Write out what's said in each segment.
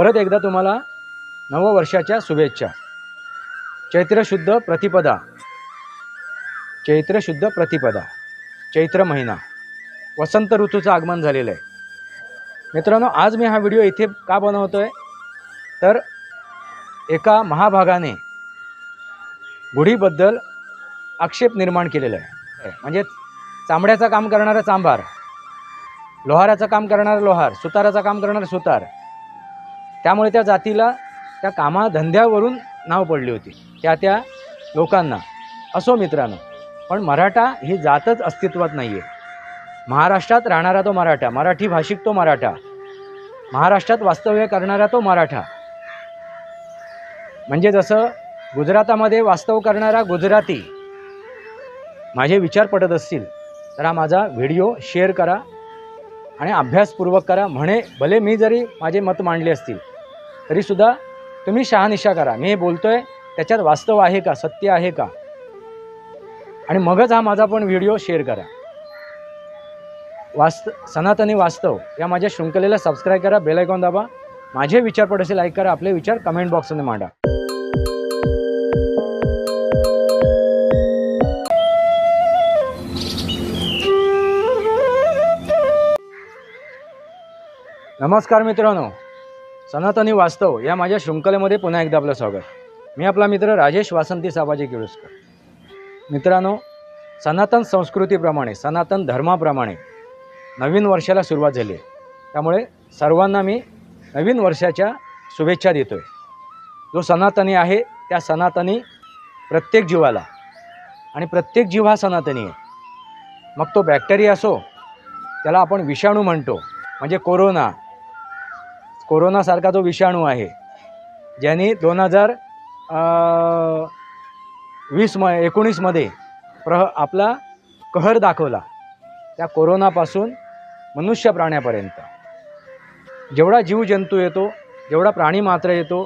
परत एकदा तुम्हाला नववर्षाच्या शुभेच्छा. चैत्रशुद्ध प्रतिपदा. चैत्रशुद्ध प्रतिपदा. चैत्र महिना. वसंत ऋतूचं आगमन झालेलं आहे. मित्रांनो आज मी हा व्हिडिओ इथे का बनवतो आहे तर एका महाभागाने गुढीबद्दल आक्षेप निर्माण केलेला आहे. म्हणजे चांबड्याचं काम करणारा चांभार लोहाराचं काम करणारा लोहार सुताराचं काम करणारा सुतार त्यामुळे त्या जातीला त्या कामाधंद्यावरून नाव पडली होती. त्या त्या लोकांना असो मित्रांनो पण मराठा ही जातच अस्तित्वात नाही आहे महाराष्ट्रात राहणारा तो मराठा मराठी भाषिक तो मराठा महाराष्ट्रात वास्तव्य करणारा तो मराठा. म्हणजे जसं गुजरातामध्ये वास्तव करणारा गुजराती माझे विचार पडत असतील तर हा माझा व्हिडिओ शेअर करा आणि अभ्यासपूर्वक करा म्हणे भले मी जरी माझे मत मांडले असतील तरीसुद्धा तुम्ही शहानिशा करा. मी हे बोलतो आहे त्याच्यात वास्तव आहे का? सत्य आहे का? आणि मगच हा माझा पण व्हिडिओ शेअर करा. वास्त सनातनी वास्तव या माझ्या शृंखलेला सबस्क्राईब करा बेलायकॉन दाबा. माझे विचार पड लाईक करा आपले विचार कमेंट बॉक्समध्ये मांडा. नमस्कार मित्रांनो. सनातनी वास्तव या माझ्या शृंखलेमध्ये पुन्हा एकदा आपलं स्वागत. मी आपला मित्र राजेश वासंती साबाजी किळुसकर मित्रांनो सनातन संस्कृतीप्रमाणे सनातन धर्माप्रमाणे नवीन वर्षाला सुरुवात झाली आहे. त्यामुळे सर्वांना मी नवीन वर्षाच्या शुभेच्छा देतो आहे जो सनातनी आहे त्या सनातनी प्रत्येक जीवाला आणि प्रत्येक जीव हा सनातनी आहे. मग तो बॅक्टेरिया असो त्याला आपण विषाणू म्हणतो म्हणजे कोरोना कोरोनासारखा जो विषाणू आहे ज्यांनी दोन हजार वीस म एकोणीसमध्ये प्र आपला कहर दाखवला त्या कोरोनापासून मनुष्य प्राण्यापर्यंत. जेवढा जीवजंतू येतो जेवढा प्राणी मात्र येतो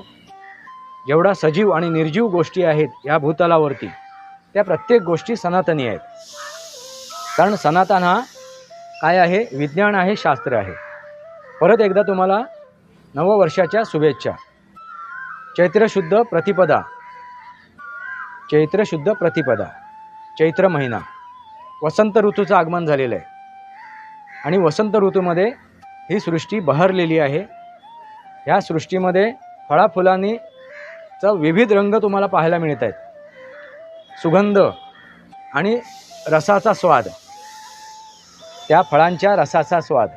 जेवढा सजीव आणि निर्जीव गोष्टी आहेत या भूतलावरती त्या प्रत्येक गोष्टी सनातनी आहेत. कारण सनातन हा काय आहे? विज्ञान आहे शास्त्र आहे. परत एकदा तुम्हाला नववर्षाच्या शुभेच्छा. चैत्रशुद्ध प्रतिपदा. चैत्रशुद्ध प्रतिपदा. चैत्र महिना. वसंत ऋतूचं आगमन झालेलं आहे. आणि वसंत ऋतूमध्ये ही सृष्टी बहरलेली आहे. ह्या सृष्टीमध्ये फळाफुलांनी चा विविध रंग तुम्हाला पाहायला मिळत आहेत. सुगंध आणि रसाचा स्वाद. त्या फळांच्या रसाचा स्वाद.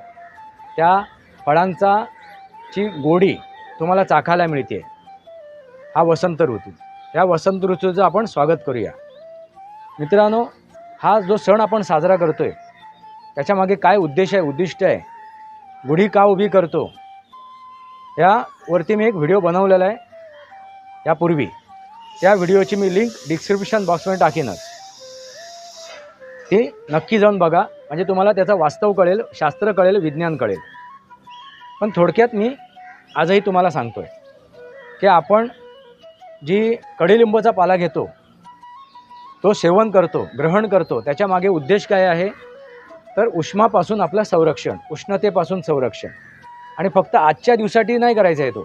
त्या फळांचा ची गोडी तुम्हाला चाखायला मिळते. हा वसंत ऋतू. या वसंत ऋतूचं आपण स्वागत करूया. मित्रांनो हा जो सण आपण साजरा करतो आहे त्याच्यामागे काय उद्देश आहे उद्दिष्ट आहे गुढी का उभी करतो यावरती मी एक व्हिडिओ बनवलेला आहे. यापूर्वी त्या व्हिडिओची मी लिंक डिस्क्रिप्शन बॉक्समध्ये टाकीनच. ती नक्की जाऊन बघा म्हणजे तुम्हाला त्याचं वास्तव कळेल शास्त्र कळेल विज्ञान कळेल. पण थोडक्यात मी आजही तुम्हाला सांगतो आहे की आपण जी कडीलिंबाचा पाला घेतो तो सेवन करतो ग्रहण करतो त्याच्यामागे उद्देश काय आहे? तर उष्मापासून आपलं संरक्षण उष्णतेपासून संरक्षण. आणि फक्त आजच्या दिवसासाठी नाही करायचा आहे तो.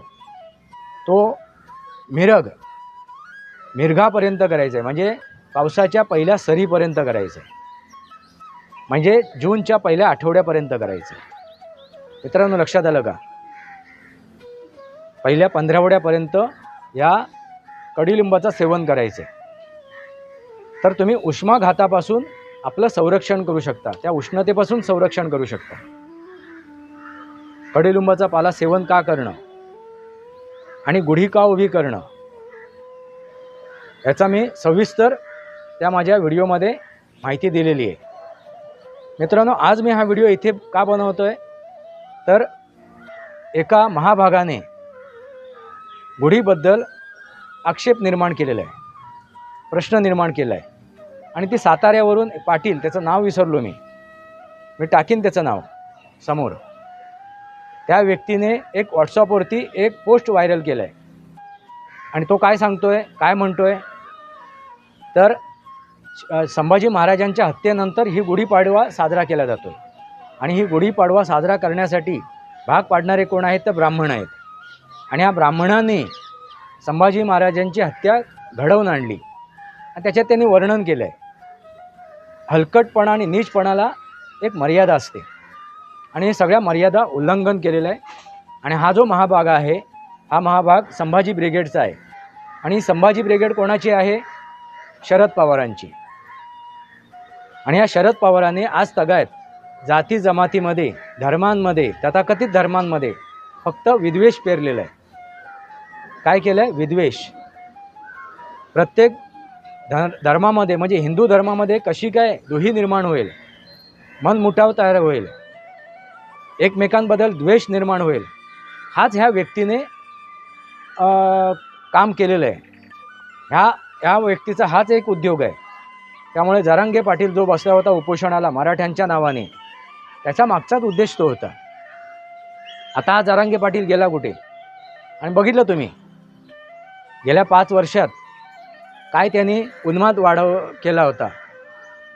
तो मिरग मिरघापर्यंत करायचा आहे. म्हणजे पावसाच्या पहिल्या सरीपर्यंत करायचं आहे. म्हणजे जूनच्या पहिल्या आठवड्यापर्यंत करायचं आहे. मित्रांनो लक्षात आलं का? पहिल्या पंधरावड्यापर्यंत या कडीलिंबाचं सेवन करायचं आहे तर तुम्ही उष्माघातापासून आपलं संरक्षण करू शकता. त्या उष्णतेपासून संरक्षण करू शकता. कडीलिंबाचा पाला सेवन का करणं? आणि गुढी का उभी करणं? याचा मी सविस्तर त्या माझ्या व्हिडिओमध्ये माहिती दिलेली आहे. मित्रांनो आज मी हा व्हिडिओ इथे का बनवतो आहे तर एका महाभागाने गुढीबद्दल आक्षेप निर्माण केलेला आहे. प्रश्न निर्माण केला आहे. आणि ती साताऱ्यावरून पाटील त्याचं नाव विसरलो मी. मी टाकीन त्याचं नाव समोर. त्या व्यक्तीने एक व्हॉट्सअपवरती एक पोस्ट व्हायरल केलं आहे आणि तो काय सांगतो आहे काय म्हणतो आहे तर संभाजी महाराजांच्या हत्येनंतर ही गुढीपाडवा साजरा केला जातो आहे आणि ही गुढीपाडवा साजरा करण्यासाठी भाग पाडणारे कोण आहेत? तर ब्राह्मण आहेत. आणि ह्या ब्राह्मणाने संभाजी महाराजांची हत्या घडवून आणली. आणि त्याच्यात त्यांनी वर्णन केलं आहे हलकटपणा आणि नीचपणाला एक मर्यादा असते. आणि हे सगळ्या मर्यादा उल्लंघन केलेलं आहे. आणि हा जो महाभाग आहे हा महाभाग संभाजी ब्रिगेडचा आहे. आणि संभाजी ब्रिगेड कोणाची आहे? शरद पवारांची. आणि या शरद पवारांनी आज तगायत जाती जमातीमध्ये धर्मांमध्ये तथाकथित धर्मांमध्ये फक्त विद्वेष पेरलेला आहे. काय केलं आहे विद्वेष. प्रत्येक धर धर्मामध्ये म्हणजे हिंदू धर्मामध्ये कशी काय दुही निर्माण होईल? मनमुठाव तयार होईल. एकमेकांबद्दल द्वेष निर्माण होईल. हाच ह्या व्यक्तीने काम केलेलं आहे. ह्या ह्या व्यक्तीचा हाच एक उद्योग आहे. त्यामुळे जरांगे पाटील जो बसला होता उपोषणाला मराठ्यांच्या नावाने त्याचा मागचाच उद्देश तो होता. आता हा जरांगे पाटील गेला कुठे? आणि बघितलं तुम्ही गेल्या पाच वर्षात काय त्यांनी उन्माद वाढव केला होता?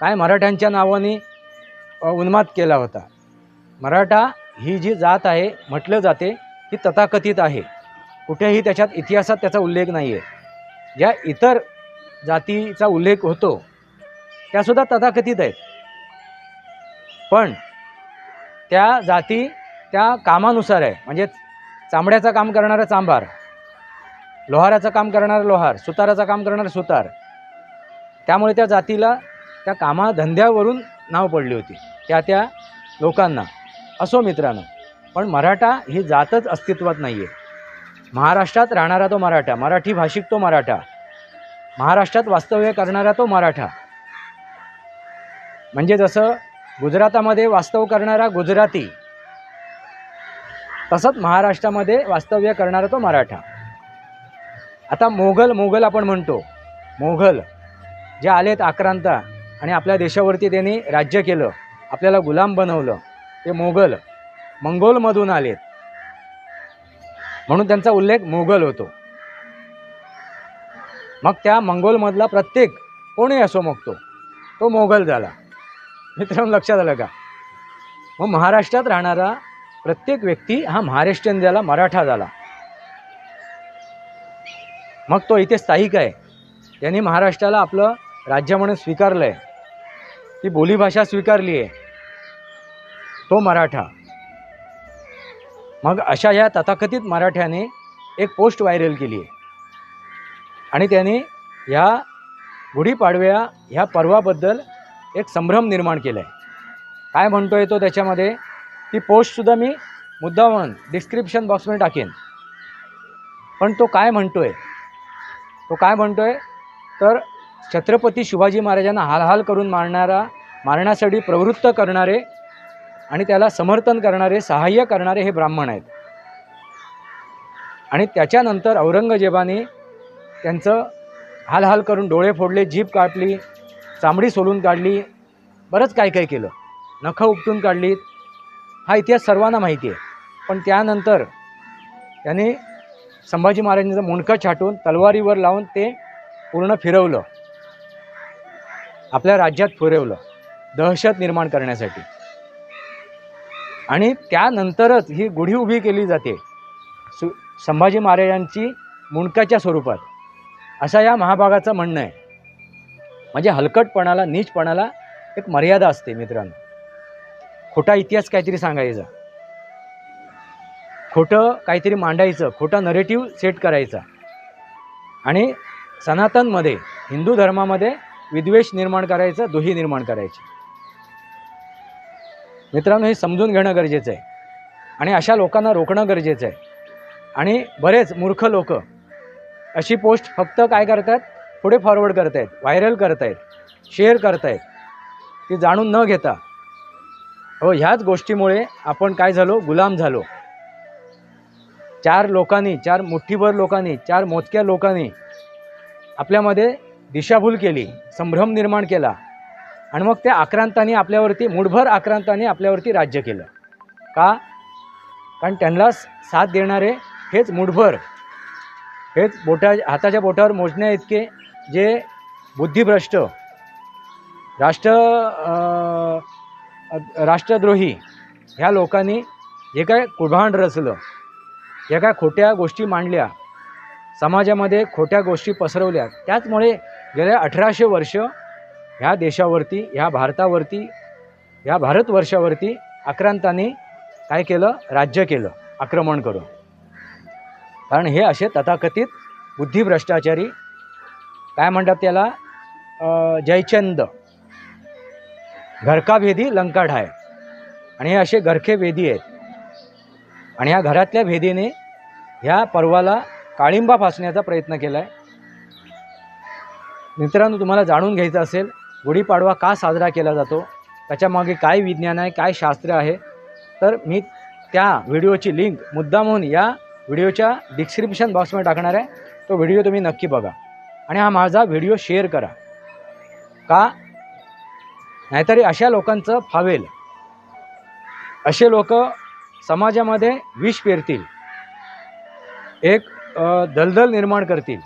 काय मराठ्यांच्या नावाने उन्माद केला होता? मराठा ही जी जात आहे म्हटलं जाते ही तथाकथित आहे. कुठेही त्याच्यात इतिहासात त्याचा उल्लेख नाही आहे ज्या इतर जातीचा उल्लेख होतो त्यासुद्धा तथाकथित आहेत. पण त्या जाती त्या कामानुसार आहे. म्हणजे चांबड्याचं काम करणारा चांभार लोहाराचं काम करणारा लोहार सुताराचं काम करणारा सुतार त्यामुळे त्या जातीला त्या कामाधंद्यावरून नाव पडली होती. त्या त्या लोकांना असो मित्रांनो पण मराठा ही जातच अस्तित्वात नाही आहे महाराष्ट्रात राहणारा तो मराठा मराठी भाषिक तो मराठा महाराष्ट्रात वास्तव्य करणारा तो मराठा. म्हणजे जसं गुजरातामध्ये वास्तव करणारा गुजराती. तसंच महाराष्ट्रामध्ये वास्तव्य करणारा तो मराठा. आता मोगल मोगल आपण म्हणतो. मोगल जे आलेत आक्रांता आणि आपल्या देशावरती त्यांनी राज्य केलं आपल्याला गुलाम बनवलं ते मोगल मंगोलमधून आलेत. म्हणून त्यांचा उल्लेख मोगल होतो. मग त्या मंगोलमधला प्रत्येक कोणी असो मग तो तो मोगल झाला. मित्रांनो लक्षात आलं का? मग महाराष्ट्रात राहणारा प्रत्येक व्यक्ती हा महाराष्ट्रीयन झाला मराठा झाला. मग तो इथे स्थायिक आहे. त्यांनी महाराष्ट्राला आपलं राज्य म्हणून स्वीकारलं आहे ती बोलीभाषा स्वीकारली आहे तो मराठा. मग अशा या तथाकथित मराठ्याने एक पोस्ट व्हायरल केली आहे आणि त्याने ह्या गुढीपाडव्या ह्या पर्वाबद्दल एक संभ्रम निर्माण केला आहे काय म्हणतोय तो त्याच्यामध्ये? ती पोस्टसुद्धा मी मुद्दा म्हणून डिस्क्रिप्शन बॉक्समध्ये टाकेन. पण तो काय म्हणतो आहे तो काय म्हणतो आहे तर छत्रपती शिवाजी महाराजांना हालहाल करून मारणारा मारण्यासाठी प्रवृत्त करणारे आणि त्याला समर्थन करणारे सहाय्य करणारे हे ब्राह्मण आहेत. आणि त्याच्यानंतर औरंगजेबाने त्यांचं हालहाल करून डोळे फोडले जीभ कापली चामडी सोलून काढली बरंच काय काय केलं. नखं उपटून काढलीत हा इतिहास सर्वांना माहिती आहे. पण त्यानंतर त्याने संभाजी महाराजांचं मुंडकं छाटून तलवारीवर लावून ते पूर्ण फिरवलं. आपल्या राज्यात फिरवलं. दहशत निर्माण करण्यासाठी. आणि त्यानंतरच ही गुढी उभी केली जाते. सु संभाजी महाराजांची मुंडकाच्या स्वरूपात. असा या महाभागाचं म्हणणं आहे. म्हणजे हलकटपणाला नीचपणाला एक मर्यादा असते मित्रांनो. खोटा इतिहास काहीतरी सांगायचा. खोटं काहीतरी मांडायचं खोटा नरेटिव्ह सेट करायचा. आणि सनातनमध्ये हिंदू धर्मामध्ये विद्वेष निर्माण करायचं दुही निर्माण करायची. मित्रांनो हे समजून घेणं गरजेचं आहे. आणि अशा लोकांना रोखणं गरजेचं आहे. आणि बरेच मूर्ख लोक अशी पोस्ट फक्त काय करतात? पुढे फॉरवर्ड करत आहेत व्हायरल करतायत शेअर करतायत ती जाणून न घेता. हो ह्याच गोष्टीमुळे आपण काय झालो? गुलाम झालो. चार लोकांनी चार मुठ्ठीभर लोकांनी चार मोजक्या लोकांनी आपल्यामध्ये दिशाभूल केली संभ्रम निर्माण केला. आणि मग त्या आक्रांतांनी आपल्यावरती मुठभर आक्रांतांनी आपल्यावरती राज्य केलं. का? कारण त्यांना साथ देणारे हेच मुठभर. हेच बोटा हाताच्या बोटावर मोजण्या इतके जे बुद्धिभ्रष्ट राष्ट्र राष्ट्रद्रोही ह्या लोकांनी जे काय कुभांड रचलं ज्या काय खोट्या गोष्टी मांडल्या समाजामध्ये खोट्या गोष्टी पसरवल्या. त्याचमुळे गेल्या अठराशे वर्ष ह्या देशावरती ह्या भारतावरती ह्या भारतवर्षावरती आक्रांतांनी काय केलं? राज्य केलं आक्रमण करून. कारण हे असे तथाकथित बुद्धिभ्रष्टाचारी काय म्हणतात त्याला? जयचंद. जयचंद घरकाभेदी लंका ढाय. आणि हे असे घरखे वेदी आहेत. आणि ह्या घरातल्या भेदीने ह्या पर्वाला काळिंबा फासण्याचा प्रयत्न केला आहे मित्रांनो तुम्हाला जाणून घ्यायचं असेल गुढीपाडवा का साजरा केला जातो? त्याच्यामागे काय विज्ञान आहे काय शास्त्र आहे? तर मी त्या व्हिडिओची लिंक मुद्दामहून या व्हिडिओच्या डिस्क्रिप्शन बॉक्समध्ये टाकणार आहे. तो व्हिडिओ तुम्ही नक्की बघा. आणि हा माझा व्हिडिओ शेअर करा. का? नाहीतरी अशा लोकांचं फावेल. असे लोक समाजामध्ये विष पेरतील. एक दलदल निर्माण करतील.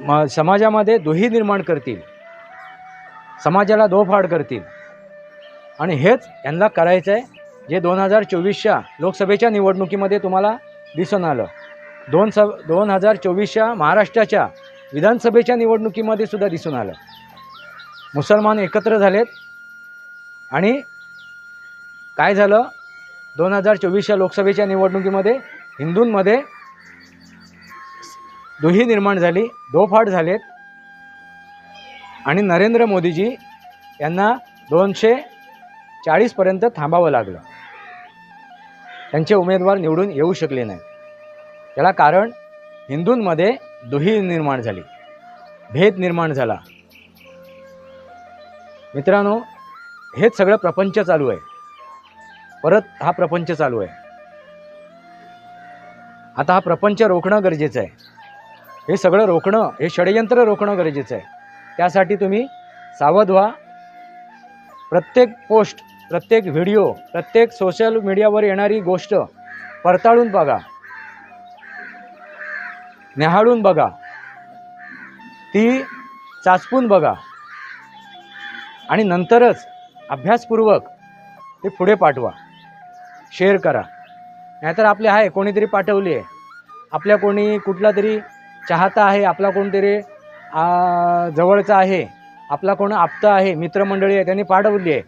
म समाजामध्ये दुही निर्माण करतील. समाजाला दोफाड करतील. आणि हेच यांना करायचं आहे जे दोन हजार चोवीसच्या लोकसभेच्या निवडणुकीमध्ये तुम्हाला दिसून आलं. दोन स दोन हजार चोवीसच्या महाराष्ट्राच्या विधानसभेच्या निवडणुकीमध्ये सुद्धा दिसून आलं. मुसलमान एकत्र झालेत. आणि काय झालं? दोन हजार चोवीसच्या लोकसभेच्या निवडणुकीमध्ये हिंदूंमध्ये दुही निर्माण झाली दोफाट झालेत. आणि नरेंद्र मोदीजी यांना दोनशे चाळीसपर्यंत थांबावं लागलं. त्यांचे उमेदवार निवडून येऊ शकले नाही त्याला कारण हिंदूंमध्ये दुही निर्माण झाली. भेद निर्माण झाला. मित्रांनो हेच सगळं प्रपंच चालू आहे. परत हा प्रपंच चालू आहे. आता हा प्रपंच रोखणं गरजेचं आहे. हे सगळं रोखणं हे षडयंत्र रोखणं गरजेचं आहे. त्यासाठी तुम्ही सावध व्हा. प्रत्येक पोस्ट प्रत्येक व्हिडिओ प्रत्येक सोशल मीडियावर येणारी गोष्ट पडताळून बघा. न्याहाळून बघा. ती चाचपून बघा. आणि नंतरच अभ्यासपूर्वक ते पुढे पाठवा. शेअर करा. नाहीतर आपले आहे कोणीतरी पाठवली आहे. आपल्या कोणी कुठला तरी चाहता आहे आपला कोणतरी जवळचा आहे आपला कोण आप्त आहे मित्रमंडळी आहे त्यांनी पाठवली आहे.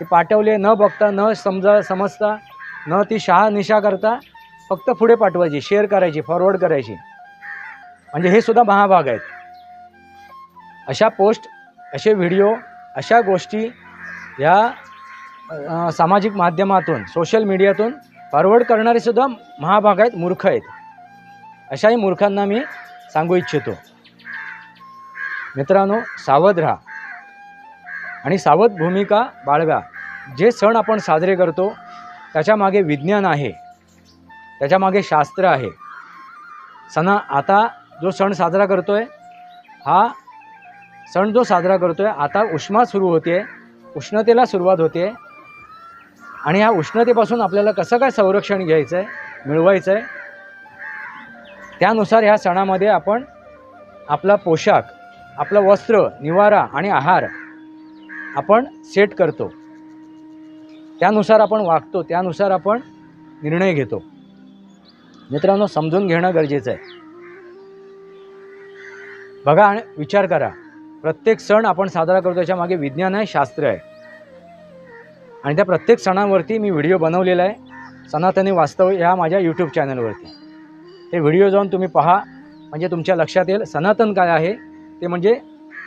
ती पाठवली न बघता न समजा समजता न ती शहा निशा करता फक्त पुढे पाठवायची शेअर करायची फॉरवर्ड करायची. म्हणजे हे सुद्धा महाभाग आहेत. अशा पोस्ट असे व्हिडिओ अशा गोष्टी या सामाजिक माध्यमातून सोशल मीडियातून फॉरवर्ड करणारे सुद्धा महाभाग आहेत मूर्ख आहेत. अशाही मूर्खांना मी सांगू इच्छितो. मित्रांनो सावध राहा. आणि सावध भूमिका बाळगा. जे सण आपण साजरे करतो त्याच्यामागे विज्ञान आहे. त्याच्यामागे शास्त्र आहे. सणा आता जो सण साजरा करतो आहे हा सण जो साजरा करतो आहे आता उष्मा सुरू होते उष्णतेला सुरुवात होते आणि ह्या उष्णतेपासून आपल्याला कसं काय संरक्षण घ्यायचं आहे मिळवायचं आहे त्यानुसार ह्या सणामध्ये आपण आपला पोशाख आपलं वस्त्र निवारा आणि आहार आपण सेट करतो. त्यानुसार आपण वागतो त्यानुसार आपण निर्णय घेतो. मित्रांनो समजून घेणं गरजेचं आहे. बघा आणि विचार करा. प्रत्येक सण आपण साजरा करतो त्याच्यामागे विज्ञान आहे शास्त्र आहे. आणि त्या प्रत्येक सणावरती मी व्हिडिओ बनवलेला आहे सनातनी वास्तव ह्या माझ्या यूट्यूब चॅनलवरती हे व्हिडिओ जाऊन तुम्ही पहा म्हणजे तुमच्या लक्षात येईल सनातन काय आहे ते म्हणजे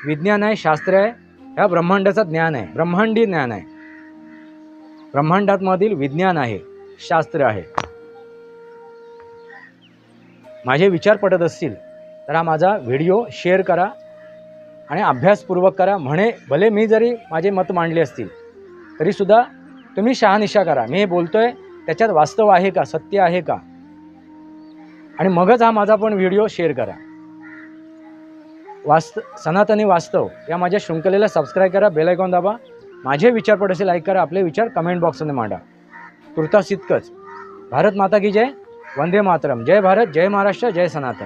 विज्ञान आहे शास्त्र आहे ह्या ब्रह्मांडाचं ज्ञान आहे ब्रह्मांडी ज्ञान आहे. ब्रह्मांडातमधील विज्ञान आहे शास्त्र आहे. माझे विचार पटत असतील तर हा माझा व्हिडिओ शेअर करा आणि अभ्यासपूर्वक करा. म्हणे भले मी जरी माझे मत मांडले असतील तरीसुद्धा तुम्ही शहानिशा करा. मी हे बोलतो आहे त्याच्यात वास्तव आहे का? सत्य आहे का? आणि मगच हा माझा पण व्हिडिओ शेअर करा. वास्त सनातनी वास्तव या माझ्या शृंखलेला सबस्क्राईब करा बेल आयकॉन दाबा. माझे विचार पड असे लाईक करा आपले विचार कमेंट बॉक्समध्ये मांडा. तुर्तास इतकंच. भारत माता की जय. वंदे मातरम. जय भारत जय महाराष्ट्र जय सनातन.